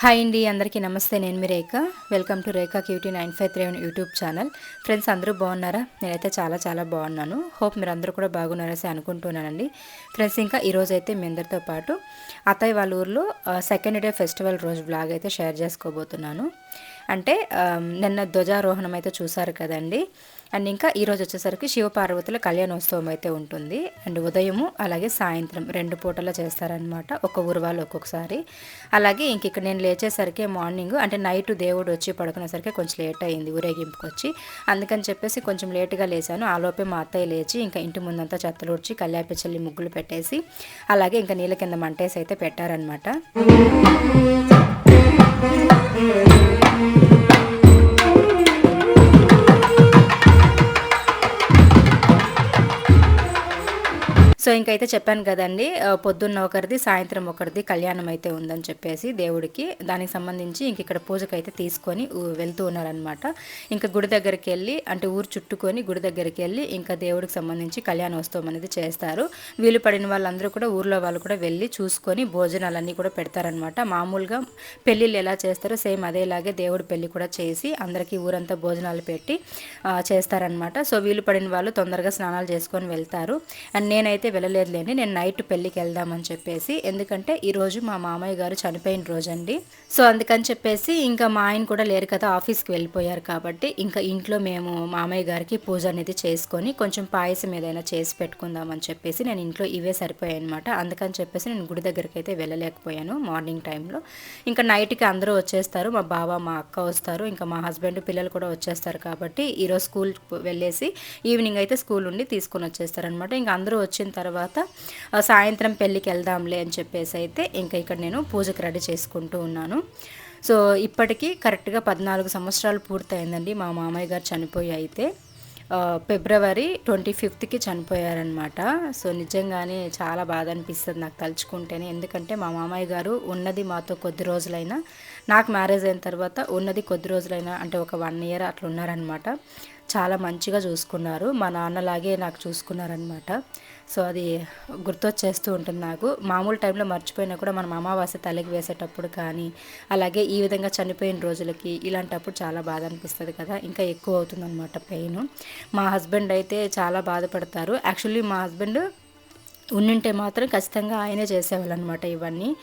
Hi అండి అందరికీ నమస్తే. నేను మీ Rekha. Welcome to Rekha QT nine five three YouTube channel. Friends అందరూ బాగున్నారా? నేనైతే చాలా చాలా బాగున్నాను. హోప్ మీరు అందరూ కూడా బాగున్నారని అనుకుంటున్నానండి. ఫ్రెండ్స్ ఇంకా ఈరోజు అయితే మీ అందరితో పాటు అత్తయ్య వాళ్ళ ఊర్లో సెకండ్ డే ఫెస్టివల్ రోజు బ్లాగ్ అయితే షేర్ చేసుకోబోతున్నాను. అంటే నిన్న ధ్వజారోహణం అయితే చూసారు కదండి. అండ్ ఇంకా ఈరోజు వచ్చేసరికి శివపార్వతుల కళ్యాణోత్సవం అయితే ఉంటుంది. అండ్ ఉదయము అలాగే సాయంత్రం రెండు పూటలా చేస్తారనమాట ఒక ఊరు వాళ్ళు ఒక్కొక్కసారి. అలాగే ఇంక ఇక్కడ నేను లేచేసరికి మార్నింగ్ అంటే నైట్ దేవుడు వచ్చి పడుకునేసరికి కొంచెం లేట్ అయింది ఊరేగింపుకి వచ్చి. అందుకని చెప్పేసి కొంచెం లేటుగా లేచాను. ఆలోపే మా అత్తయ్య లేచి ఇంకా ఇంటి ముందంతా చెత్తలు ఉడిచి చెల్లి ముగ్గులు పెట్టేసి అలాగే ఇంకా నీళ్ళ కింద మంటేసి అయితే పెట్టారనమాట సో ఇంకైతే చెప్పాను కదండి పొద్దున్న ఒకరిది సాయంత్రం ఒకరిది కళ్యాణం అయితే ఉందని చెప్పేసి దేవుడికి దానికి సంబంధించి ఇంక ఇక్కడ పూజకు అయితే తీసుకొని వెళ్తూ ఉన్నారనమాట ఇంకా గుడి దగ్గరికి వెళ్ళి అంటే ఊరు చుట్టుకొని గుడి దగ్గరికి వెళ్ళి ఇంకా దేవుడికి సంబంధించి కళ్యాణోత్సవం అనేది చేస్తారు. వీలు పడిన వాళ్ళందరూ కూడా ఊర్లో వాళ్ళు కూడా వెళ్ళి చూసుకొని భోజనాలన్నీ కూడా పెడతారనమాట మామూలుగా పెళ్ళిళ్ళు ఎలా చేస్తారో సేమ్ అదేలాగే దేవుడి పెళ్ళి కూడా చేసి అందరికీ ఊరంతా భోజనాలు పెట్టి చేస్తారనమాట సో వీలు పడిన వాళ్ళు తొందరగా స్నానాలు చేసుకొని వెళ్తారు. అండ్ నేనైతే వెళ్ళలేదులేండి నేను నైట్ పెళ్ళికి వెళ్దామని చెప్పేసి. ఎందుకంటే ఈరోజు మా మామయ్య గారు చనిపోయిన రోజు అండి సో అందుకని చెప్పేసి ఇంకా మా ఆయన కూడా లేరు కదా ఆఫీస్కి వెళ్ళిపోయారు కాబట్టి ఇంకా ఇంట్లో మేము మామయ్య గారికి పూజ అనేది చేసుకొని కొంచెం పాయసం ఏదైనా చేసి పెట్టుకుందామని చెప్పేసి నేను ఇంట్లో ఇవే సరిపోయాయి అనమాట అందుకని చెప్పేసి నేను గుడి దగ్గరికి అయితే వెళ్ళలేకపోయాను మార్నింగ్ టైంలో. ఇంకా నైట్కి అందరూ వచ్చేస్తారు మా బావ మా అక్క వస్తారు ఇంకా మా హస్బెండ్ పిల్లలు కూడా వచ్చేస్తారు కాబట్టి ఈరోజు స్కూల్ వెళ్ళేసి ఈవినింగ్ అయితే స్కూల్ ఉండి తీసుకొని వచ్చేస్తారనమాట ఇంకా అందరూ వచ్చిన తర్వాత సాయంత్రం పెళ్ళికి వెళ్దాంలే అని చెప్పేసి అయితే ఇంకా ఇక్కడ నేను పూజకు రెడీ చేసుకుంటూ ఉన్నాను. సో ఇప్పటికీ కరెక్ట్గా పద్నాలుగు సంవత్సరాలు పూర్తయిందండి మా మామయ్య గారు చనిపోయి అయితే. ఫిబ్రవరి ట్వంటీ ఫిఫ్త్కి చనిపోయారనమాట సో నిజంగానే చాలా బాధ అనిపిస్తుంది నాకు తలుచుకుంటేనే. ఎందుకంటే మా మామయ్య గారు ఉన్నది మాతో కొద్ది రోజులైనా నాకు మ్యారేజ్ అయిన తర్వాత ఉన్నది కొద్ది రోజులైనా అంటే ఒక వన్ ఇయర్ అట్లా ఉన్నారనమాట చాలా మంచిగా చూసుకున్నారు. మా నాన్నలాగే నాకు చూసుకున్నారనమాట సో అది గుర్తొచ్చేస్తూ ఉంటుంది నాకు. మామూలు టైంలో మర్చిపోయినా కూడా మనం అమావాస్య తలకి వేసేటప్పుడు కానీ అలాగే ఈ విధంగా చనిపోయిన రోజులకి ఇలాంటప్పుడు చాలా బాధ అనిపిస్తుంది కదా. ఇంకా ఎక్కువ అవుతుందన్నమాట పెయిన్. మా హస్బెండ్ అయితే చాలా బాధపడతారు. యాక్చువల్లీ మా హస్బెండ్ ఉండింటే మాత్రం ఖచ్చితంగా ఆయనే చేసేవాళ్ళు అనమాట ఇవన్నీ.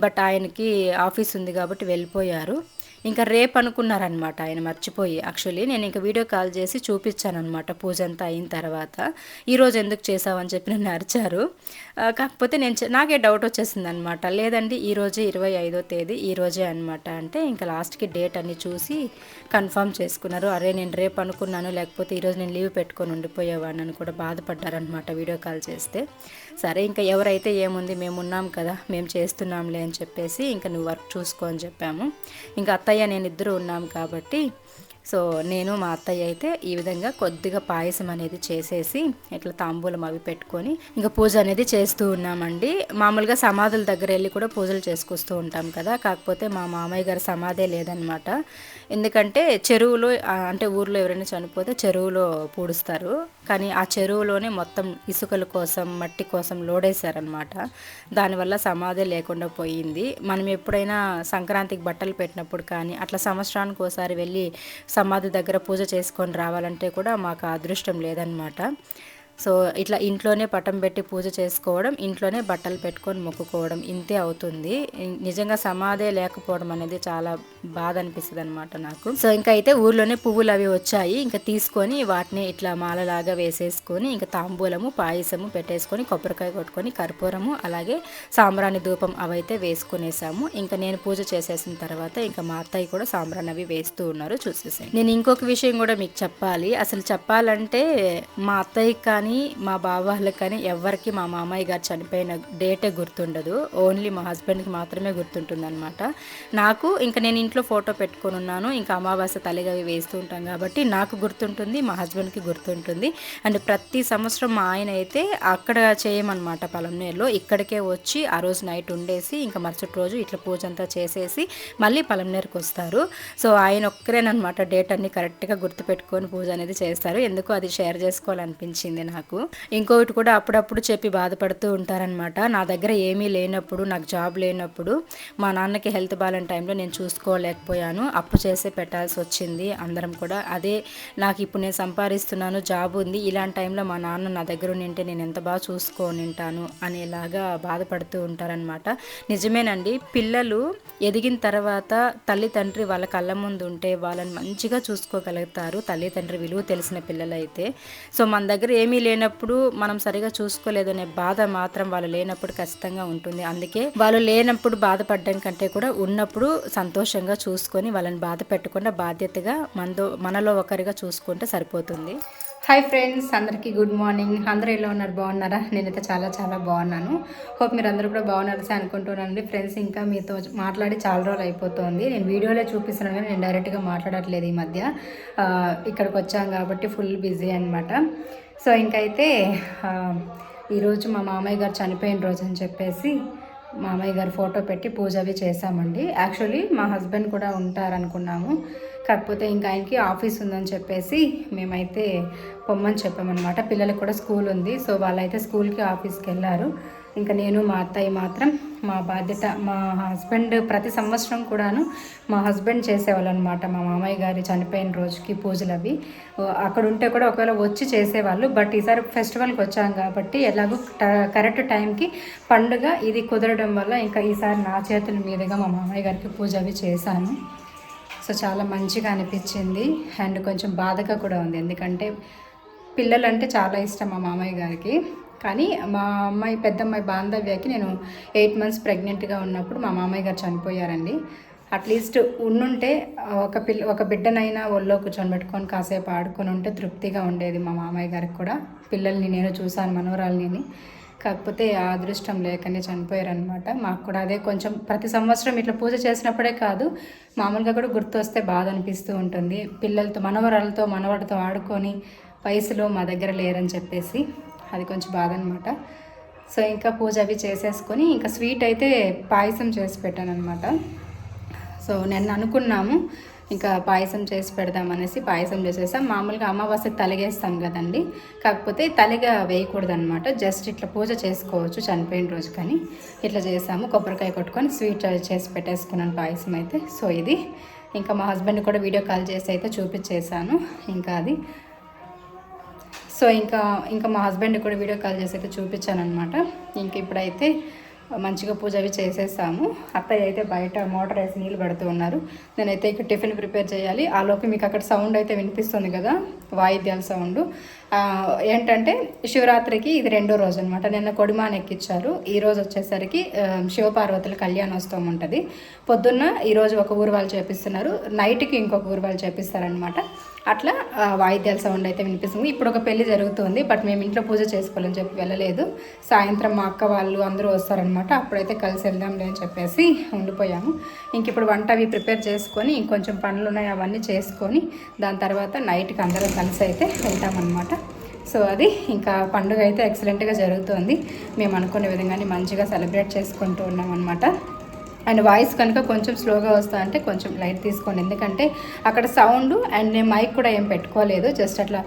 బట్ ఆయనకి ఆఫీస్ ఉంది కాబట్టి వెళ్ళిపోయారు. ఇంకా రేపు అనుకున్నారనమాట ఆయన మర్చిపోయి. యాక్చువల్లీ నేను ఇంకా వీడియో కాల్ చేసి చూపించాను అనమాట పూజ అంతా అయిన తర్వాత. ఈరోజు ఎందుకు చేసావని చెప్పి నన్ను అరిచారు. కాకపోతే నేను నాకే డౌట్ వచ్చేసింది అనమాట లేదండి ఈరోజే ఇరవై ఐదో తేదీ ఈరోజే అనమాట. అంటే ఇంకా లాస్ట్కి డేట్ అన్ని చూసి కన్ఫర్మ్ చేసుకున్నారు. అరే నేను రేపు అనుకున్నాను లేకపోతే ఈరోజు నేను లీవ్ పెట్టుకొని ఉండిపోయేవాడిని అని కూడా బాధపడ్డారనమాట వీడియో కాల్ చేస్తే. సరే ఇంకా ఎవరైతే ఏముంది మేము ఉన్నాం కదా మేము చేస్తున్నాంలే అని చెప్పేసి ఇంకా నువ్వు వర్క్ చూసుకో అని చెప్పాము. ఇంకా అత్తయ్య నేను ఇద్దరు ఉన్నాం కాబట్టి సో నేను మా అత్తయ్య అయితే ఈ విధంగా కొద్దిగా పాయసం అనేది చేసేసి ఇట్లా తాంబూలం అవి పెట్టుకొని ఇంకా పూజ అనేది చేస్తూ ఉన్నామండి. మామూలుగా సమాధుల దగ్గర వెళ్ళి కూడా పూజలు చేసుకొస్తూ ఉంటాం కదా. కాకపోతే మా మామయ్య గారి సమాధే లేదనమాట ఎందుకంటే చెరువులో అంటే ఊర్లో ఎవరైనా చనిపోతే చెరువులో పూడుస్తారు. కానీ ఆ చెరువులోనే మొత్తం ఇసుకల కోసం మట్టి కోసం లోడేశారనమాట దానివల్ల సమాధి లేకుండా పోయింది. మనం ఎప్పుడైనా సంక్రాంతికి బట్టలు పెట్టినప్పుడు కానీ అట్లా సంవత్సరానికి ఒకసారి వెళ్ళి సమాధి దగ్గర పూజ చేసుకొని రావాలంటే కూడా మాకు అదృష్టం లేదనమాట సో ఇట్లా ఇంట్లోనే పటం పెట్టి పూజ చేసుకోవడం ఇంట్లోనే బట్టలు పెట్టుకొని మొక్కుకోవడం ఇంతే అవుతుంది. నిజంగా సమాధే లేకపోవడం అనేది చాలా బాధ అనిపిస్తుంది అనమాట నాకు. సో ఇంకా అయితే ఊర్లోనే పువ్వులు అవి వచ్చాయి. ఇంకా తీసుకొని వాటిని ఇట్లా మాలలాగా వేసేసుకొని ఇంకా తాంబూలము పాయసము పెట్టేసుకొని కొబ్బరికాయ కొట్టుకొని కర్పూరము అలాగే సాంబ్రాణి ధూపం అవైతే వేసుకునేసాము. ఇంకా నేను పూజ చేసేసిన తర్వాత ఇంకా మా అత్తయ్య కూడా సాంబ్రాణి అవి వేస్తూ ఉన్నారు. చూసేసాను నేను ఇంకొక విషయం కూడా మీకు చెప్పాలి. అసలు చెప్పాలంటే మా అత్తయ్య కానీ కానీ మా బావ వాళ్ళకి కానీ ఎవరికి మా మామయ్య గారు చనిపోయిన డేటే గుర్తుండదు. ఓన్లీ మా హస్బెండ్కి మాత్రమే గుర్తుంటుంది అనమాట నాకు ఇంకా నేను ఇంట్లో ఫోటో పెట్టుకొని ఉన్నాను. ఇంకా అమావాస్య తల్లిగా వేస్తూ ఉంటాం కాబట్టి నాకు గుర్తుంటుంది మా హస్బెండ్కి గుర్తుంటుంది. అండ్ ప్రతి సంవత్సరం మా ఆయన అయితే అక్కడ చేయమన్నమాట పలంనేరులో ఇక్కడికే వచ్చి ఆ రోజు నైట్ ఉండేసి ఇంకా మరుసటి రోజు ఇట్లా పూజ అంతా చేసేసి మళ్ళీ పలంనేరుకు వస్తారు. సో ఆయన ఒక్కరేనమాట డేట్ అన్ని కరెక్ట్గా గుర్తుపెట్టుకొని పూజ అనేది చేస్తారు. ఎందుకు అది షేర్ చేసుకోవాలనిపించింది నాకు. నాకు. ఇంకొకటి కూడా అప్పుడప్పుడు చెప్పి బాధపడుతూ ఉంటారనమాట నా దగ్గర ఏమీ లేనప్పుడు నాకు జాబ్ లేనప్పుడు మా నాన్నకి హెల్త్ బాగాలేని టైంలో నేను చూసుకోలేకపోయాను. అప్పు చేసే పెట్టాల్సి వచ్చింది. అందరం కూడా అదే నాకు ఇప్పుడు నేను సంపాదిస్తున్నాను జాబ్ ఉంది. ఇలాంటి టైంలో మా నాన్న నా దగ్గర ఉంటే నేను ఎంత బాగా చూసుకొని ఉంటాను అనేలాగా బాధపడుతూ ఉంటారనమాట నిజమేనండి పిల్లలు ఎదిగిన తర్వాత తల్లి తండ్రి వాళ్ళ కళ్ళ ముందు ఉంటే వాళ్ళని మంచిగా చూసుకోగలుగుతారు తల్లి తండ్రి విలువ తెలిసిన పిల్లలైతే. సో మన దగ్గర ఏమీ లేనప్పుడు మనం సరిగా చూసుకోలేదనే బాధ మాత్రం వాళ్ళు లేనప్పుడు ఖచ్చితంగా ఉంటుంది. అందుకే వాళ్ళు లేనప్పుడు బాధపడడం కంటే కూడా ఉన్నప్పుడు సంతోషంగా చూసుకొని వాళ్ళని బాధ పెట్టకుండా బాధ్యతగా మనతో మనలో ఒకరిగా చూసుకుంటే సరిపోతుంది. హాయ్ ఫ్రెండ్స్ అందరికీ గుడ్ మార్నింగ్ అందరూ ఎలా ఉన్నారు? బాగున్నారా? నేనైతే చాలా చాలా బాగున్నాను. హోప్ మీరు అందరూ కూడా బాగున్నారు అనుకుంటున్నానండి. ఫ్రెండ్స్ ఇంకా మీతో మాట్లాడి చాలా రోజులు అయిపోతుంది. నేను వీడియోలో చూపిస్తున్నాను కానీ నేను డైరెక్ట్గా మాట్లాడట్లేదు ఈ మధ్య. ఇక్కడికి వచ్చాం కాబట్టి ఫుల్ బిజీ అనమాట సో ఇంకైతే ఈరోజు మా మామయ్య గారు చనిపోయిన రోజు అని చెప్పేసి మామయ్య గారు ఫోటో పెట్టి పూజ అవి చేశామండి. యాక్చువల్లీ మా హస్బెండ్ కూడా ఉంటారనుకున్నాము. కాకపోతే ఇంకా ఆయనకి ఆఫీస్ ఉందని చెప్పేసి మేమైతే పొమ్మని చెప్పామన్నమాట. పిల్లలకు కూడా స్కూల్ ఉంది. సో వాళ్ళైతే స్కూల్కి ఆఫీస్కి వెళ్ళారు. ఇంకా నేను మా అత్తయ్య మాత్రం మా బాధ్యత మా హస్బెండ్ ప్రతి సంవత్సరం కూడాను మా హస్బెండ్ చేసేవాళ్ళు అనమాట మా మామయ్య గారి చనిపోయిన రోజుకి పూజలు అవి. అక్కడ ఉంటే కూడా ఒకవేళ వచ్చి చేసేవాళ్ళు బట్ ఈసారి ఫెస్టివల్కి వచ్చాం కాబట్టి ఎలాగో కరెక్ట్ టైంకి పండుగ ఇది కుదరడం వల్ల ఇంకా ఈసారి నా చేతుల మీదుగా మా మామయ్య గారికి పూజ అవి చేశాను. సో చాలా మంచిగా అనిపించింది. అండ్ కొంచెం బాధగా కూడా ఉంది. ఎందుకంటే పిల్లలంటే చాలా ఇష్టం మా మామయ్య గారికి. కానీ మా అమ్మాయి పెద్ద అమ్మాయి బాంధవ్యకి నేను ఎయిట్ మంత్స్ ప్రెగ్నెంట్గా ఉన్నప్పుడు మా మామయ్య గారు చనిపోయారండి. అట్లీస్ట్ ఉండుంటే ఒక పిల్ల ఒక బిడ్డనైనా ఒళ్ళో కూర్చొని పెట్టుకొని కాసేపు ఆడుకొని ఉంటే తృప్తిగా ఉండేది మా మామయ్య గారికి కూడా. పిల్లల్ని నేను చూశాను మనవరాలని కాకపోతే ఆ అదృష్టం లేకనే చనిపోయారనమాట మాకు కూడా అదే కొంచెం ప్రతి సంవత్సరం ఇట్లా పూజ చేసినప్పుడే కాదు మామూలుగా కూడా గుర్తు వస్తే బాధ అనిపిస్తూ ఉంటుంది. పిల్లలతో మనవరాలతో మనవడితో ఆడుకొని వయసులో మా దగ్గర లేరని చెప్పేసి. అది కొంచెం బాధ అనమాట సో ఇంకా పూజ అవి చేసేసుకొని ఇంకా స్వీట్ అయితే పాయసం చేసి పెట్టాను అనమాట సో నేను అనుకున్నాము ఇంకా పాయసం చేసి పెడదామనేసి పాయసం చేసేసాం. మామూలుగా అమావాస్యకి తలగేస్తాం కదండి. కాకపోతే తలగా వేయకూడదు అనమాట జస్ట్ ఇట్లా పూజ చేసుకోవచ్చు చనిపోయిన రోజు కానీ. ఇట్లా చేసాము. కొబ్బరికాయ కొట్టుకొని స్వీట్ చేసి పెట్టేసుకున్నాను పాయసం అయితే. సో ఇది. ఇంకా మా హస్బెండ్ కూడా వీడియో కాల్ చేసి అయితే చూపించేసాను ఇంకా అది. సో ఇంకా ఇంకా మా హస్బెండ్ కూడా వీడియో కాల్ చేసి అయితే చూపించాను అనమాట ఇంక ఇప్పుడైతే మంచిగా పూజ అవి చేసేసాము. అత్తయ్య అయితే బయట మోటార్ వేసి నీళ్ళు పెడుతూ ఉన్నారు. నేనైతే ఇక్కడ టిఫిన్ ప్రిపేర్ చేయాలి. ఆ లోపు మీకు అక్కడ సౌండ్ అయితే వినిపిస్తుంది కదా వాయిద్యాల సౌండ్. ఏంటంటే శివరాత్రికి ఇది రెండో రోజు అనమాట నిన్న కొడిమాన ఎక్కిచ్చారు. ఈ రోజు వచ్చేసరికి శివపార్వతుల కళ్యాణోత్సవం ఉంటుంది. పొద్దున్న ఈరోజు ఒక ఊరు వాళ్ళు చేపిస్తున్నారు. నైట్కి ఇంకొక ఊరు వాళ్ళు చేపిస్తారనమాట అట్లా వాయిద్యాల సౌండ్ అయితే వినిపిస్తుంది. ఇప్పుడు ఒక పెళ్ళి జరుగుతుంది బట్ మేము ఇంట్లో పూజ చేసుకోవాలని చెప్పి వెళ్ళలేదు. సాయంత్రం మా అక్క వాళ్ళు అందరూ వస్తారనమాట అప్పుడైతే కలిసి వెళ్దాంలే అని చెప్పేసి ఉండిపోయాము. ఇంక ఇప్పుడు వంట అవి ప్రిపేర్ చేసుకొని ఇంకొంచెం పనులు ఉన్నాయి అవన్నీ చేసుకొని దాని తర్వాత నైట్కి అందరం కలిసి అయితే వెళ్తామన్నమాట. సో అది ఇంకా పండుగ అయితే ఎక్సలెంట్గా జరుగుతుంది. మేము అనుకునే విధంగానే మంచిగా సెలబ్రేట్ చేసుకుంటూ ఉన్నాం అనమాట అండ్ వాయిస్ కనుక కొంచెం స్లోగా వస్తా అంటే కొంచెం లైట్ తీసుకోండి. ఎందుకంటే అక్కడ సౌండ్ అండ్ నేను మైక్ కూడా ఏం పెట్టుకోలేదు. జస్ట్ అట్లా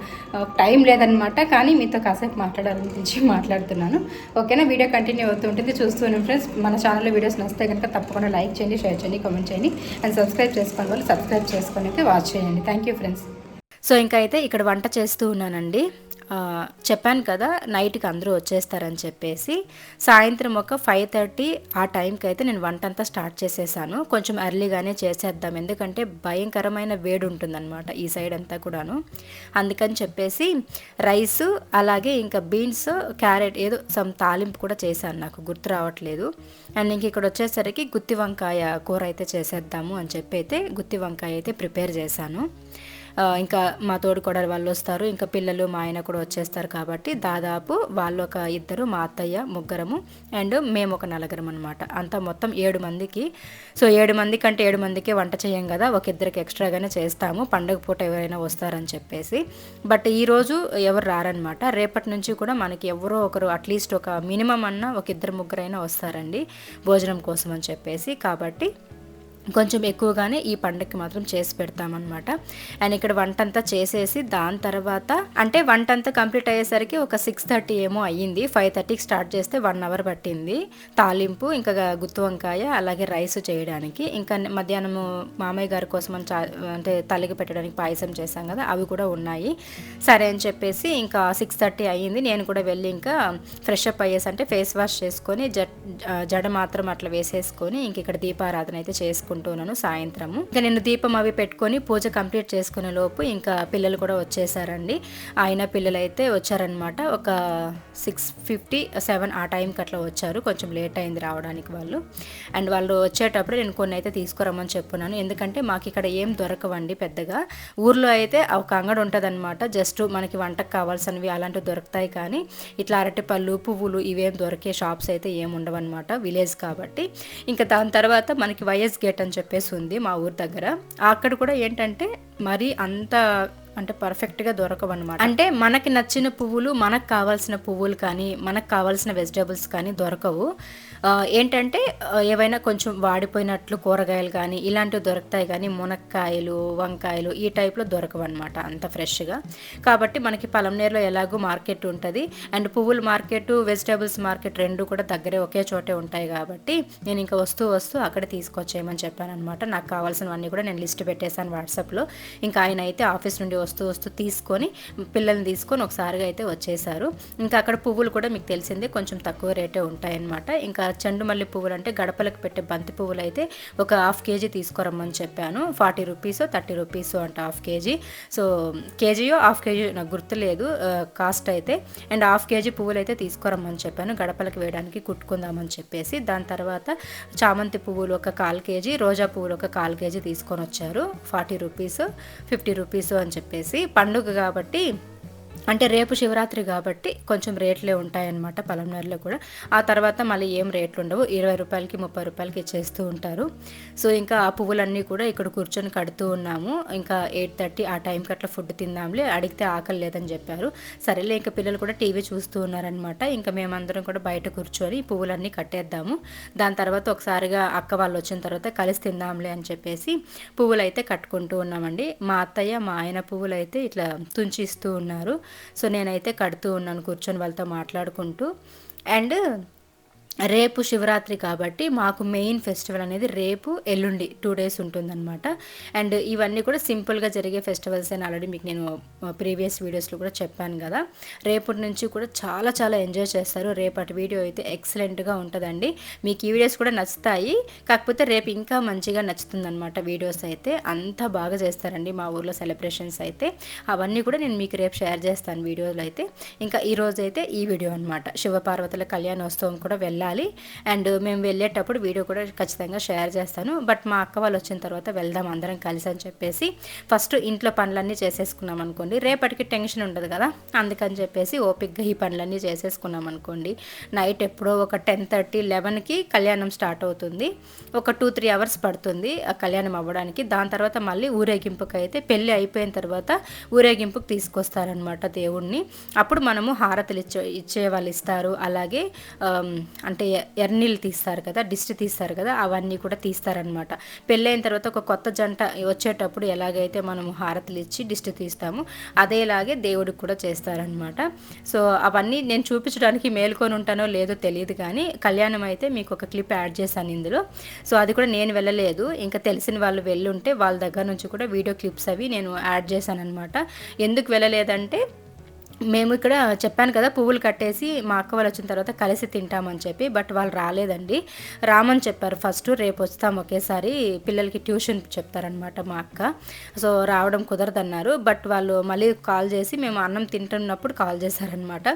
టైం లేదనమాట. కానీ మీతో కాసేపు మాట్లాడాలనిపించి మాట్లాడుతున్నాను. ఓకేనా? వీడియో కంటిన్యూ అవుతుంటుంది చూస్తూనే ఫ్రెండ్స్. మన ఛానల్లో వీడియోస్ నచ్చితే కనుక తప్పకుండా లైక్ చేయండి షేర్ చేయండి కామెంట్ చేయండి. అండ్ సబ్స్క్రైబ్ చేసుకోని వాళ్ళు సబ్స్క్రైబ్ చేసుకొని అయితే వాచ్ చేయండి. Thank you friends. సో ఇంకా అయితే ఇక్కడ వంట చేస్తూ ఉన్నానండి. చెప్పాను కదా నైట్కి అందరూ వచ్చేస్తారని చెప్పేసి సాయంత్రం ఒక ఫైవ్ థర్టీ ఆ టైంకి అయితే నేను వంట అంతా స్టార్ట్ చేసేసాను. కొంచెం ఎర్లీగానే చేసేద్దాం ఎందుకంటే భయంకరమైన వేడి ఉంటుందన్నమాట ఈ సైడ్ అంతా కూడాను. అందుకని చెప్పేసి రైస్ అలాగే ఇంకా బీన్స్ క్యారెట్ ఏదో సమ్ తాలింపు కూడా చేశాను నాకు గుర్తు రావట్లేదు. అండ్ ఇంక ఇక్కడ వచ్చేసరికి గుత్తి వంకాయ కూర అయితే చేసేద్దాము అని చెప్పి అయితే గుత్తి వంకాయ అయితే ప్రిపేర్ చేశాను. ఇంకా మా తోడు కూడా వాళ్ళు వస్తారు. ఇంకా పిల్లలు మా ఆయన కూడా వచ్చేస్తారు కాబట్టి దాదాపు వాళ్ళు ఒక ఇద్దరు మా అత్తయ్య ముగ్గురము అండ్ మేము ఒక నలుగురం అనమాట అంతా మొత్తం ఏడు మందికి. సో ఏడు మంది కంటే ఏడు మందికి వంట చేయం కదా ఒక ఇద్దరికి ఎక్స్ట్రాగానే చేస్తాము. పండగ పూట ఎవరైనా వస్తారని చెప్పేసి. బట్ ఈరోజు ఎవరు రారనమాట రేపటి నుంచి కూడా మనకి ఎవరో ఒకరు అట్లీస్ట్ ఒక మినిమం అన్న ఒక ఇద్దరు ముగ్గురైనా వస్తారండి భోజనం కోసం అని చెప్పేసి. కాబట్టి కొంచెం ఎక్కువగానే ఈ పండగకి మాత్రం చేసి పెడతామన్నమాట. అండ్ ఇక్కడ వంట అంతా చేసేసి దాని తర్వాత అంటే వంట అంతా కంప్లీట్ అయ్యేసరికి ఒక సిక్స్ థర్టీ ఏమో అయ్యింది. ఫైవ్ థర్టీకి స్టార్ట్ చేస్తే వన్ అవర్ పట్టింది. తాలింపు ఇంకా గుత్తి వంకాయ అలాగే రైస్ చేయడానికి. ఇంకా మధ్యాహ్నము మామయ్య గారి కోసం అంటే తల్లికి పెట్టడానికి పాయసం చేశాం కదా అవి కూడా ఉన్నాయి. సరే అని చెప్పేసి ఇంకా సిక్స్ థర్టీ అయ్యింది. నేను కూడా వెళ్ళి ఇంకా ఫ్రెష్ అప్ అయ్యేసి అంటే ఫేస్ వాష్ చేసుకొని జడ మాత్రం అట్లా వేసేసుకొని ఇంక ఇక్కడ దీపారాధన అయితే చేసుకుంటాను చేసుకుంటున్నాను సాయంత్రము. ఇంకా నేను దీపం అవి పెట్టుకొని పూజ కంప్లీట్ చేసుకునే లోపు ఇంకా పిల్లలు కూడా వచ్చేసారండి. ఆయన పిల్లలు అయితే వచ్చారనమాట ఒక సిక్స్ ఫిఫ్టీ సెవెన్ ఆ టైంకి అట్లా వచ్చారు. కొంచెం లేట్ అయింది రావడానికి వాళ్ళు. అండ్ వాళ్ళు వచ్చేటప్పుడు నేను కొన్ని అయితే తీసుకురమ్మని చెప్పున్నాను. ఎందుకంటే మాకు ఇక్కడ ఏం దొరకవండి పెద్దగా. ఊర్లో అయితే ఒక అంగడి ఉంటుందన్నమాట. జస్ట్ మనకి వంటకు కావాల్సినవి అలాంటివి దొరుకుతాయి కానీ ఇట్లా అరటిపళ్ళు పువ్వులు ఇవేం దొరికే షాప్స్ అయితే ఏం ఉండవన్నమాట. విలేజ్ కాబట్టి. ఇంకా దాని తర్వాత మనకి వైఎస్ గేట్ అని చెప్పేసి ఉంది మా ఊరి దగ్గర. అక్కడ కూడా ఏంటంటే మరి అంత అంటే పర్ఫెక్ట్గా దొరకవన్నమాట. అంటే మనకి నచ్చిన పువ్వులు మనకు కావాల్సిన పువ్వులు కానీ మనకు కావాల్సిన వెజిటేబుల్స్ కానీ దొరకవు. ఏంటంటే ఏవైనా కొంచెం వాడిపోయినట్లు కూరగాయలు కానీ ఇలాంటివి దొరుకుతాయి కానీ మునక్కాయలు వంకాయలు ఈ టైప్లో దొరకవు అనమాట అంత ఫ్రెష్గా కాబట్టి మనకి పలంనేరులో ఎలాగో మార్కెట్ ఉంటుంది. అండ్ పువ్వుల మార్కెట్ వెజిటేబుల్స్ మార్కెట్ రెండు కూడా దగ్గరే ఒకే చోటే ఉంటాయి కాబట్టి నేను ఇంకా వస్తూ వస్తూ అక్కడ తీసుకొచ్చేయమని చెప్పాను అనమాట నాకు కావాల్సినవన్నీ కూడా నేను లిస్ట్ పెట్టేశాను వాట్సాప్లో. ఇంకా ఆయన అయితే ఆఫీస్ నుండి వస్తూ వస్తూ తీసుకొని పిల్లల్ని తీసుకొని ఒకసారిగా అయితే వచ్చేసారు. ఇంకా అక్కడ పువ్వులు కూడా మీకు తెలిసిందే కొంచెం తక్కువ రేటే ఉంటాయన్నమాట. ఇంకా చెండు మల్లె పువ్వులు అంటే గడపలకు పెట్టే బంతి పువ్వులు అయితే ఒక హాఫ్ కేజీ తీసుకురమ్మని చెప్పాను. ఫార్టీ రూపీస్ థర్టీ రూపీస్ అంట హాఫ్ కేజీ. సో కేజీయో హాఫ్ కేజీ నాకు గుర్తులేదు కాస్ట్ అయితే. అండ్ హాఫ్ కేజీ పువ్వులు అయితే తీసుకురమ్మని చెప్పాను. గడపలకు వేయడానికి కుట్టుకుందామని చెప్పేసి. దాని తర్వాత చామంతి పువ్వులు ఒక కాల్ కేజీ రోజా పువ్వులు ఒక కాల్ కేజీ తీసుకొని వచ్చారు. ఫార్టీ రూపీస్ ఫిఫ్టీ రూపీస్ అని చెప్పేసి. పెట్టేసి పండుగ కాబట్టి అంటే రేపు శివరాత్రి కాబట్టి కొంచెం రేట్లే ఉంటాయన్నమాట పలంనర్లో కూడా. ఆ తర్వాత మళ్ళీ ఏం రేట్లు ఉండవు. ఇరవై రూపాయలకి ముప్పై రూపాయలకి ఇచ్చేస్తూ ఉంటారు. సో ఇంకా ఆ పువ్వులన్నీ కూడా ఇక్కడ కూర్చొని కడుతూ ఉన్నాము. ఇంకా ఎయిట్ థర్టీ ఆ టైంకి అట్లా ఫుడ్ తిందాంలే. అడిగితే ఆకలి లేదని చెప్పారు. సరేలే ఇంకా పిల్లలు కూడా టీవీ చూస్తూ ఉన్నారనమాట ఇంకా మేమందరం కూడా బయట కూర్చొని పువ్వులన్నీ కట్టేద్దాము. దాని తర్వాత ఒకసారిగా అక్క వాళ్ళు వచ్చిన తర్వాత కలిసి తిందాంలే అని చెప్పేసి పువ్వులు అయితే కట్టుకుంటూ ఉన్నామండి. మా అత్తయ్య మా ఆయన పువ్వులు అయితే ఇట్లా తుంచిస్తూ ఉన్నారు. సో నేనైతే కడుతూ ఉన్నాను కూర్చొని వాళ్ళతో మాట్లాడుకుంటూ. అండ్ రేపు శివరాత్రి కాబట్టి మాకు మెయిన్ ఫెస్టివల్ అనేది రేపు ఎల్లుండి టూ డేస్ ఉంటుందన్నమాట. అండ్ ఇవన్నీ కూడా సింపుల్గా జరిగే ఫెస్టివల్స్ అని ఆల్రెడీ మీకు నేను ప్రీవియస్ వీడియోస్లో కూడా చెప్పాను కదా. రేపటి నుంచి కూడా చాలా చాలా ఎంజాయ్ చేస్తారు. రేపటి వీడియో అయితే ఎక్సలెంట్గా ఉంటుందండి. మీకు ఈ వీడియోస్ కూడా నచ్చుతాయి. కాకపోతే రేపు ఇంకా మంచిగా నచ్చుతుందన్నమాట వీడియోస్ అయితే. అంత బాగా చేస్తారండి మా ఊర్లో సెలబ్రేషన్స్ అయితే. అవన్నీ కూడా నేను మీకు రేపు షేర్ చేస్తాను వీడియోలో అయితే. ఇంకా ఈరోజు అయితే ఈ వీడియో అనమాట శివపార్వతుల కళ్యాణోత్సవం కూడా వెళ్ళాలి. వెళ్ళాలి అండ్ మేము వెళ్ళేటప్పుడు వీడియో కూడా ఖచ్చితంగా షేర్ చేస్తాను. బట్ మా అక్క వాళ్ళు వచ్చిన తర్వాత వెళ్దాం అందరం కలిసి అని చెప్పేసి ఫస్ట్ ఇంట్లో పనులన్నీ చేసేసుకున్నాం అనుకోండి. రేపటికి టెన్షన్ ఉండదు కదా? అందుకని చెప్పేసి ఓపిక్గా ఈ పనులన్నీ చేసేసుకున్నాం అనుకోండి. నైట్ ఎప్పుడో ఒక టెన్ థర్టీ లెవెన్కి కళ్యాణం స్టార్ట్ అవుతుంది. ఒక టూ త్రీ అవర్స్ పడుతుంది ఆ కళ్యాణం అవ్వడానికి. దాని తర్వాత మళ్ళీ ఊరేగింపుకి అయితే పెళ్ళి అయిపోయిన తర్వాత ఊరేగింపుకి తీసుకొస్తారనమాట దేవుణ్ణి. అప్పుడు మనము హారతులు ఇచ్చే ఇచ్చే వాళ్ళు ఇస్తారు. అలాగే అంటే ఎర్నీళ్ళు తీస్తారు కదా దిష్టి తీస్తారు కదా అవన్నీ కూడా తీస్తారనమాట పెళ్ళైన తర్వాత ఒక కొత్త జంట వచ్చేటప్పుడు ఎలాగైతే మనము హారతులు ఇచ్చి దిష్టి తీస్తాము అదేలాగే దేవుడికి కూడా చేస్తారనమాట సో అవన్నీ నేను చూపించడానికి మేల్కొని ఉంటానో లేదో తెలియదు కానీ కళ్యాణం అయితే మీకు ఒక క్లిప్ యాడ్ చేశాను ఇందులో. సో అది కూడా నేను వెళ్ళలేదు. ఇంకా తెలిసిన వాళ్ళు వెళ్ళుంటే వాళ్ళ దగ్గర నుంచి కూడా వీడియో క్లిప్స్ అవి నేను యాడ్ చేశాను అనమాట ఎందుకు వెళ్ళలేదంటే మేము ఇక్కడ చెప్పాను కదా పువ్వులు కట్టేసి మా అక్క వాళ్ళు వచ్చిన తర్వాత కలిసి తింటామని చెప్పి బట్ వాళ్ళు రాలేదండి. రామని చెప్పారు ఫస్ట్ రేపు వస్తాం ఒకేసారి పిల్లలకి ట్యూషన్ చెప్తారనమాట మా అక్క. సో రావడం కుదరదన్నారు బట్ వాళ్ళు మళ్ళీ కాల్ చేసి మేము అన్నం తింటున్నప్పుడు కాల్ చేశారనమాట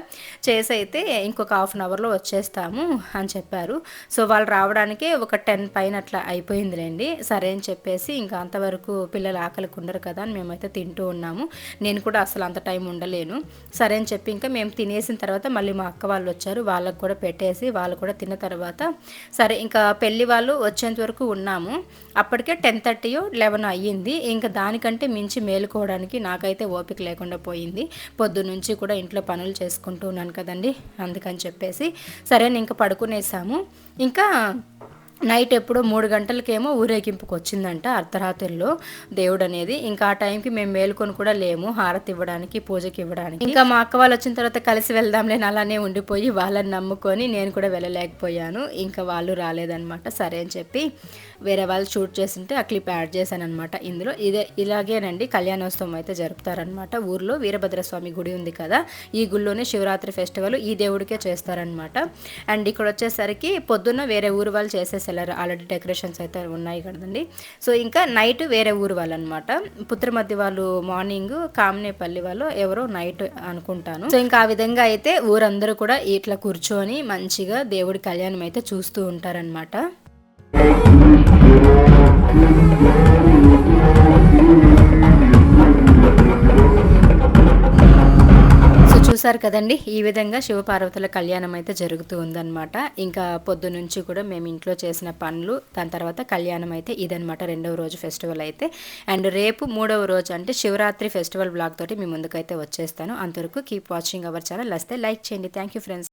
చేసి అయితే ఇంకొక హాఫ్ అన్ అవర్లో వచ్చేస్తాము అని చెప్పారు. సో వాళ్ళు రావడానికే ఒక టెన్ పైన అట్లా అయిపోయిందిలేండి. సరే అని చెప్పేసి ఇంకా అంతవరకు పిల్లలు ఆకలికి ఉండరు కదా అని మేమైతే తింటూ ఉన్నాము. నేను కూడా అసలు అంత టైం ఉండలేను. సరే అని చెప్పి ఇంకా మేము తినేసిన తర్వాత మళ్ళీ మా అక్క వాళ్ళు వచ్చారు. వాళ్ళకు కూడా పెట్టేసి వాళ్ళు కూడా తిన్న తర్వాత సరే ఇంకా పెళ్ళి వాళ్ళు వచ్చేంత వరకు ఉన్నాము. అప్పటికే టెన్ థర్టీయో లెవెన్ అయ్యింది. ఇంకా దానికంటే మించి మేలుకోవడానికి నాకైతే ఓపిక లేకుండా పోయింది. పొద్దు నుంచి కూడా ఇంట్లో పనులు చేసుకుంటూ ఉన్నాను కదండి అందుకని చెప్పేసి సరే ఇంకా పడుకునేసాము. ఇంకా నైట్ ఎప్పుడో మూడు గంటలకేమో ఊరేగింపుకి వచ్చిందంట అర్ధరాత్రిలో దేవుడు అనేది ఇంకా ఆ టైంకి మేము మేలుకొని కూడా లేము. హారతి ఇవ్వడానికి పూజకి ఇవ్వడానికి. ఇంకా మా అక్క వాళ్ళు వచ్చిన తర్వాత కలిసి వెళ్దాంలే అలానే ఉండిపోయి వాళ్ళని నమ్ముకొని నేను కూడా వెళ్ళలేకపోయాను. ఇంకా వాళ్ళు రాలేదనమాట సరే అని చెప్పి వేరే వాళ్ళు షూట్ చేసింటే ఆ క్లిప్ యాడ్ చేశాను అనమాట ఇందులో. ఇదే ఇలాగేనండి. కళ్యాణోత్సవం అయితే జరుపుతారనమాట ఊర్లో వీరభద్రస్వామి గుడి ఉంది కదా ఈ గుళ్ళోనే శివరాత్రి ఫెస్టివల్ ఈ దేవుడికే చేస్తారనమాట అండ్ ఇక్కడ వచ్చేసరికి పొద్దున్న వేరే ఊరు వాళ్ళు చేసేసారు ఆల్రెడీ డెకరేషన్స్ అయితే ఉన్నాయి కదండి. సో ఇంకా నైట్ వేరే ఊరు వాళ్ళు అనమాట పుత్రమధ్య వాళ్ళు మార్నింగ్ కామనేపల్లి వాళ్ళు ఎవరో నైట్ అనుకుంటాను. సో ఇంకా ఆ విధంగా అయితే ఊరందరూ కూడా ఇట్లా కూర్చొని మంచిగా దేవుడి కళ్యాణం అయితే చూస్తూ ఉంటారనమాట. చూసారు కదండి ఈ విధంగా శివపార్వతుల కళ్యాణం అయితే జరుగుతూ ఉందన్నమాట. ఇంకా పొద్దు నుంచి కూడా మేము ఇంట్లో చేసిన పనులు దాని తర్వాత కళ్యాణం అయితే ఇదనమాట రెండవ రోజు ఫెస్టివల్ అయితే. అండ్ రేపు మూడవ రోజు అంటే శివరాత్రి ఫెస్టివల్ బ్లాగ్ తోటి మీ ముందుకైతే వచ్చేస్తాను. అంతవరకు కీప్ వాచింగ్ అవర్ ఛానల్ వస్తే లైక్ చేయండి. Thank you friends